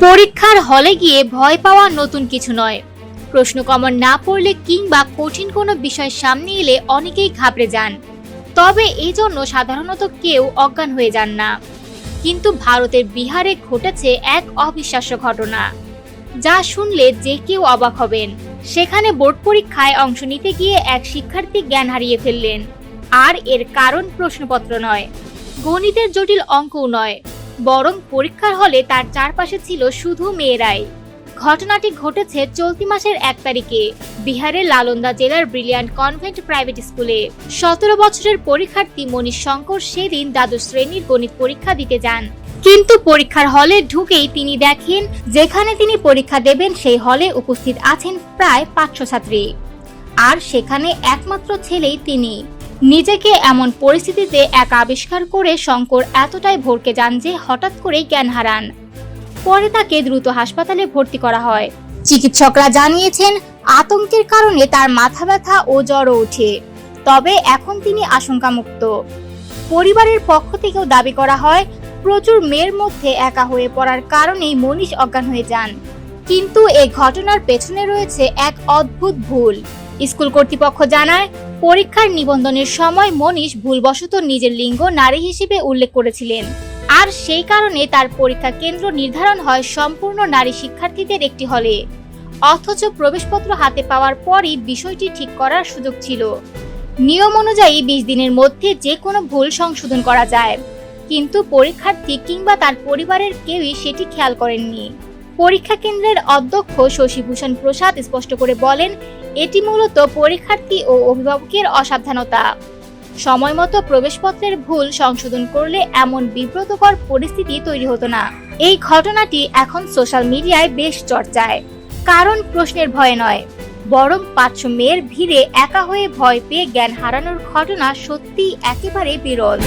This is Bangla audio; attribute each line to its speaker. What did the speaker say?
Speaker 1: পরীক্ষার হলে গিয়ে ভয় পাওয়া নতুন কিছু নয়। প্রশ্ন কমন না পড়লে কিংবা কঠিন কোনো বিষয় সামনে এলে অনেকেই ঘাবড়ে যান। তবে এই জন্য সাধারণত কেউ অজ্ঞান হয়ে যান না। কিন্তু ভারতের বিহারে ঘটেছে এক অবিশ্বাস্য ঘটনা। যা শুনলে যে কেউ অবাক হবেন। সেখানে বোর্ড পরীক্ষায় অংশ নিতে গিয়ে এক শিক্ষার্থী জ্ঞান হারিয়ে ফেললেন। আর এর কারণ প্রশ্নপত্র নয়। গণিতের জটিল অঙ্কও নয়। বরং পরীক্ষার হলে তার চারপাশে ছিল শুধু মেয়েরাই। ঘটনাটি ঘটেছে চলতি মাসের এক তারিখে বিহারের লালন্দা জেলার ব্রিলিয়ান্ট কনভেন্ট প্রাইভেট স্কুলে। সতেরো বছরের পরীক্ষার্থী মনীষ শঙ্কর সেদিন দ্বাদশ শ্রেণির গণিত পরীক্ষা দিতে যান। কিন্তু পরীক্ষার হলে ঢুকেই তিনি দেখেন, যেখানে তিনি পরীক্ষা দেবেন সেই হলে উপস্থিত আছেন প্রায় পাঁচশো ছাত্রী। আর সেখানে একমাত্র ছেলেই তিনি। নিজেকে এমন পরিস্থিতিতে একা আবিষ্কার করে শঙ্কর এতটাই ভরকে যান যে হঠাৎ করেই জ্ঞান হারান। পরে তাকে দ্রুত হাসপাতালে ভর্তি করা হয়। চিকিৎসকরা জানিয়েছেন, আতঙ্কের কারণে তার মাথা ব্যথা ও জ্বরও ওঠে। তবে এখন তিনি আশঙ্কামুক্ত। পরিবারের পক্ষ থেকেও দাবি করা হয়, প্রচুর মেয়ের মধ্যে একা হয়ে পড়ার কারণেই মনীষ অজ্ঞান হয়ে যান। কিন্তু এই ঘটনার পেছনে রয়েছে এক অদ্ভুত ভুল। স্কুল কর্তৃপক্ষ জানায়, পরীক্ষার নিবন্ধনের সময় মনীষ ভুলবশত নিজের লিঙ্গ নারী হিসেবে উল্লেখ করেছিলেন। আর সেই কারণে তার পরীক্ষা কেন্দ্র নির্ধারণ হয় সম্পূর্ণ নারী শিক্ষার্থীদের একটি হলে। অথচ প্রবেশপত্র হাতে পাওয়ার পরই বিষয়টি ঠিক করার সুযোগ ছিল। নিয়ম অনুযায়ী বিশ দিনের মধ্যে যে কোনো ভুল সংশোধন করা যায়। কিন্তু পরীক্ষার্থী কিংবা তার পরিবারের কেউই সেটি খেয়াল করেননি। পরীক্ষা কেন্দ্রের অধ্যক্ষ শশীভূষণ প্রসাদ স্পষ্ট করে বলেন, এটি মূলত পরীক্ষার্থী ও অভিভাবকের অসাবধানতা। সময় মতো প্রবেশপত্রের ভুল সংশোধন করলে এমন বিব্রতকর পরিস্থিতি তৈরি হতো না। এই ঘটনাটি এখন সোশ্যাল মিডিয়ায় বেশ চর্চায়। কারণ প্রশ্নের ভয়ে নয়, বরং পাঁচশো মেয়ের ভিড়ে একা হয়ে ভয় পেয়ে জ্ঞান হারানোর ঘটনা সত্যিই একেবারে বিরল।